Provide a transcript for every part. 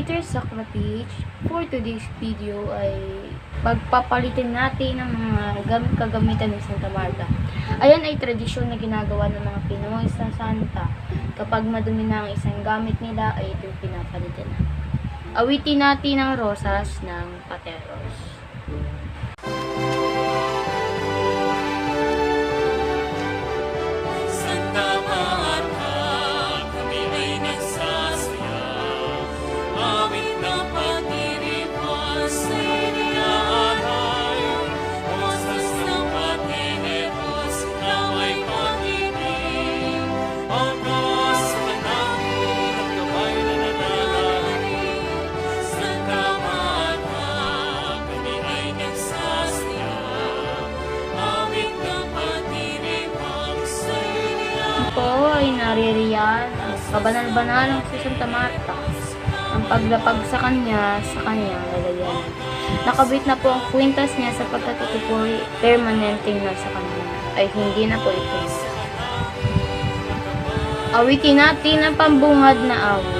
Peter Socrates. For today's video ay pagpapalitin natin ng mga gamit kagamitan ni Santa Marta. Ayan ay tradisyon na ginagawa ng mga Pinoy sa Santa. Kapag madumi na ang isang gamit nila ay ito pinapalitan na. Awitin natin ang rosas ng Pateros. Ay naririyan ang kabanal-banalang si Santa Marta. Ang paglapag sa kanya, sa kanyang lalagyan. Nakabit na po ang kwintas niya sapagkat ito po ay permanenteng nasa kanya. Ay hindi na po ito. Awitin natin ang pambungad na awit.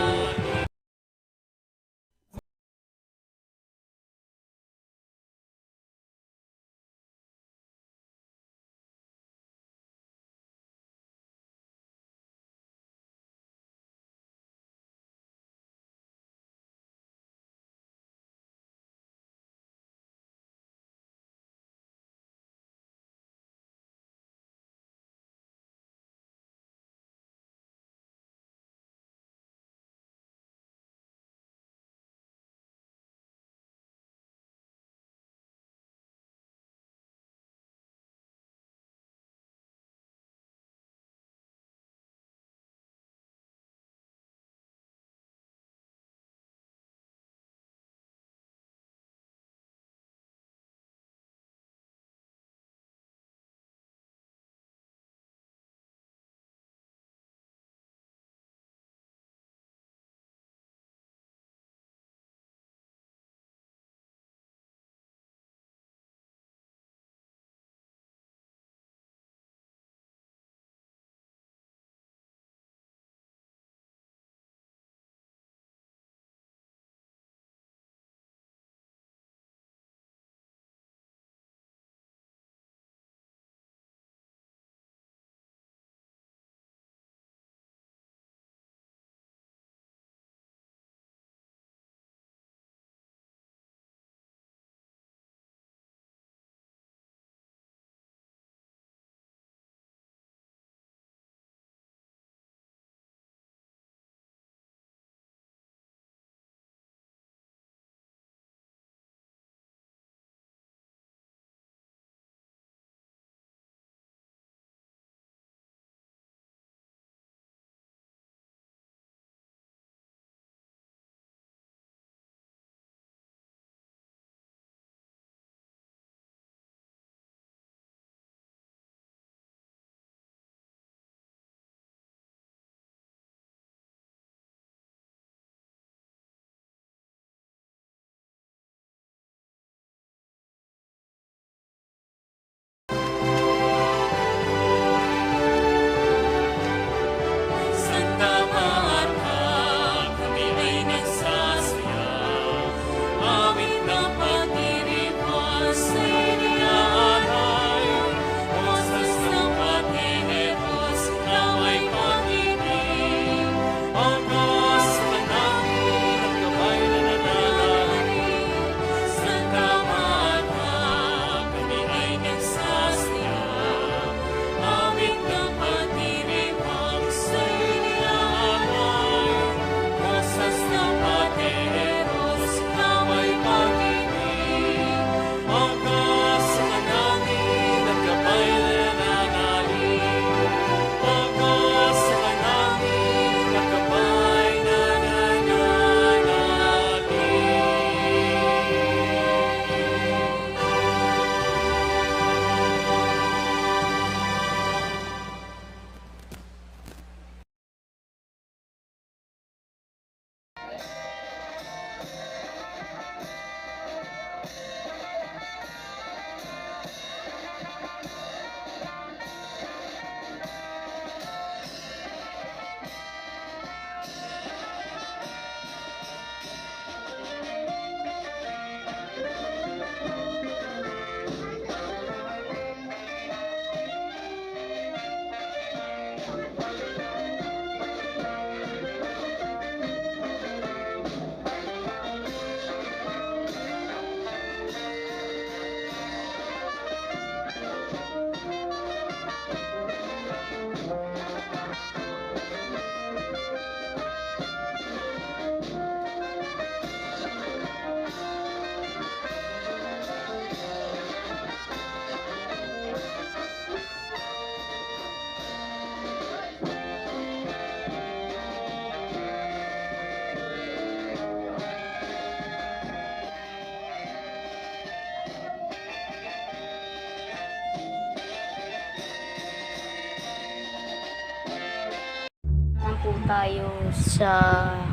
Tayo sa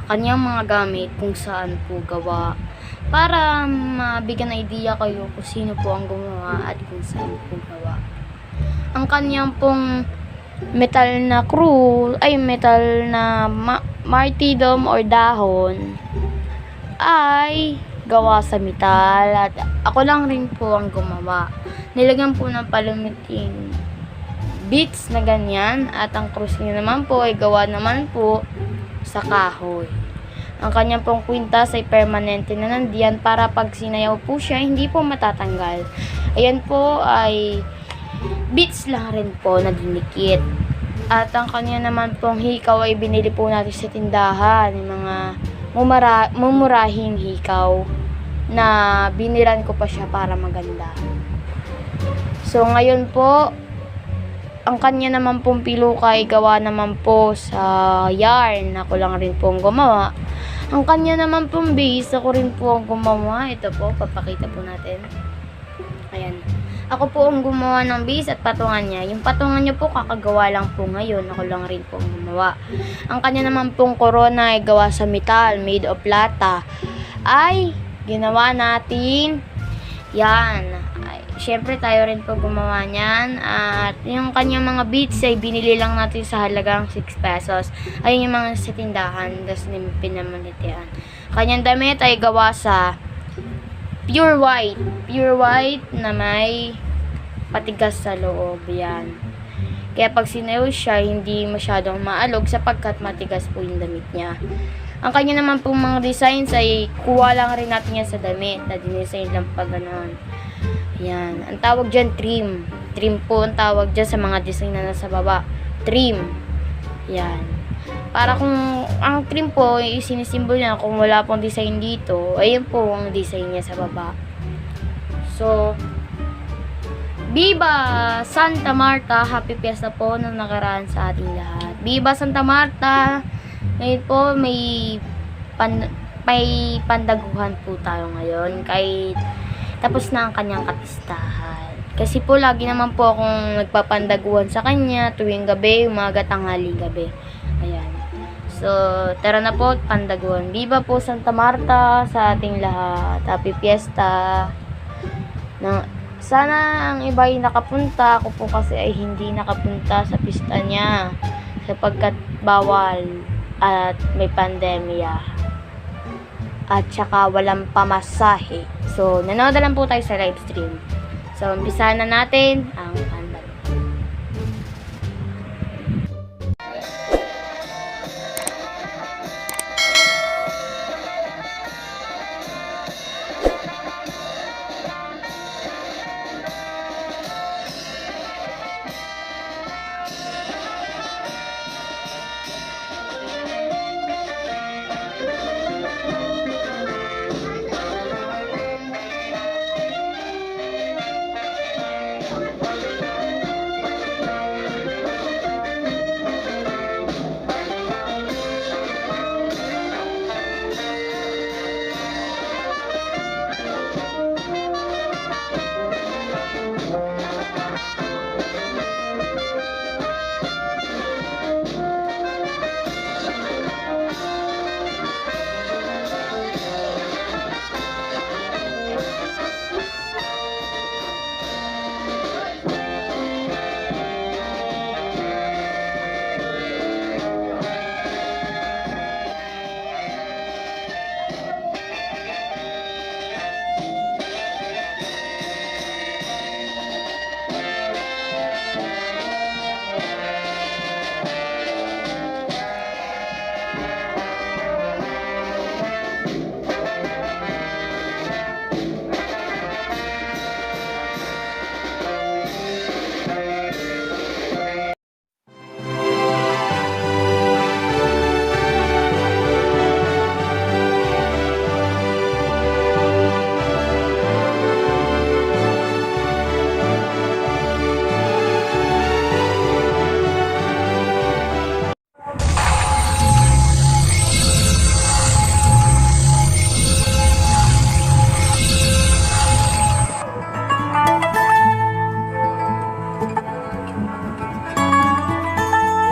kanyang mga gamit kung saan po gawa para mabigyan idea kayo kung sino po ang gumawa at kung saan po gawa. Ang kanyang pong metal na crew, ay metal na ma- martyrdom or dahon ay gawa sa metal at ako lang rin po ang gumawa. Nilagyan po ng palumiting beats na ganyan at ang krus niya naman po ay gawa naman po sa kahoy. Ang kanyang pong kwintas ay permanente na nandiyan para pag sinayaw po siya, hindi po matatanggal. Ayan po ay beats lang rin po na dinikit. At ang kanya naman pong hikaw ay binili po natin sa tindahan. Yung mga mumara, mumurahing hikaw na biniran ko pa siya para maganda. So ngayon po, ang kanya naman pong piluka ay gawa naman po sa yarn. Ako lang rin po ang gumawa. Ang kanya naman pong base, ako rin po ang gumawa. Ito po, papakita po natin. Ayan. Ako po ang gumawa ng base at patungan niya. Yung patungan niya po kakagawa lang po ngayon. Ako lang rin po ang gumawa. Ang kanya naman pong corona ay gawa sa metal, made of plata. Ay, ginawa natin. Yan. Ay, Siyempre tayo rin po gumawa niyan. At yung kanyang mga beads ay binili lang natin sa halagang 6 pesos. Ayun yung mga sa tindahan. Tapos pinamanitian. Kanyang damit ay gawa sa pure white. Pure white na may patigas sa loob. Yan. Kaya pag sinayaw siya, hindi masyadong maalog sapagkat matigas po yung damit niya. Ang kanya naman pong mga designs ay kuha lang rin natin yan sa damit na dinesign lang pa ganon. Yan. Ang tawag dyan, trim. Trim po ang tawag dyan sa mga design na nasa baba. Trim. Yan. Para kung ang trim po, yung sinisimbol niya kung wala pong design dito, ayun po ang design niya sa baba. So, Viva Santa Marta! Happy Fiesta po nung nakaraan sa ating lahat. Viva Santa Marta! Ngayon po, may, pan, may pandaguhan po tayo ngayon. Kay tapos na ang kanyang kapistahan. Kasi po, lagi naman po akong nagpapandaguhan sa kanya tuwing gabi, umaga, tanghali, gabi. Ayan. So, tara na po, pandaguhan. Viva po Santa Marta sa ating lahat. Happy Fiesta! Na, sana ang iba ay nakapunta. Ako po kasi ay hindi nakapunta sa pista niya. Sapagkat bawal at may pandemya. At saka walang pamasahe. So, nanood na lang po tayo sa live stream. So, umpisa na natin ang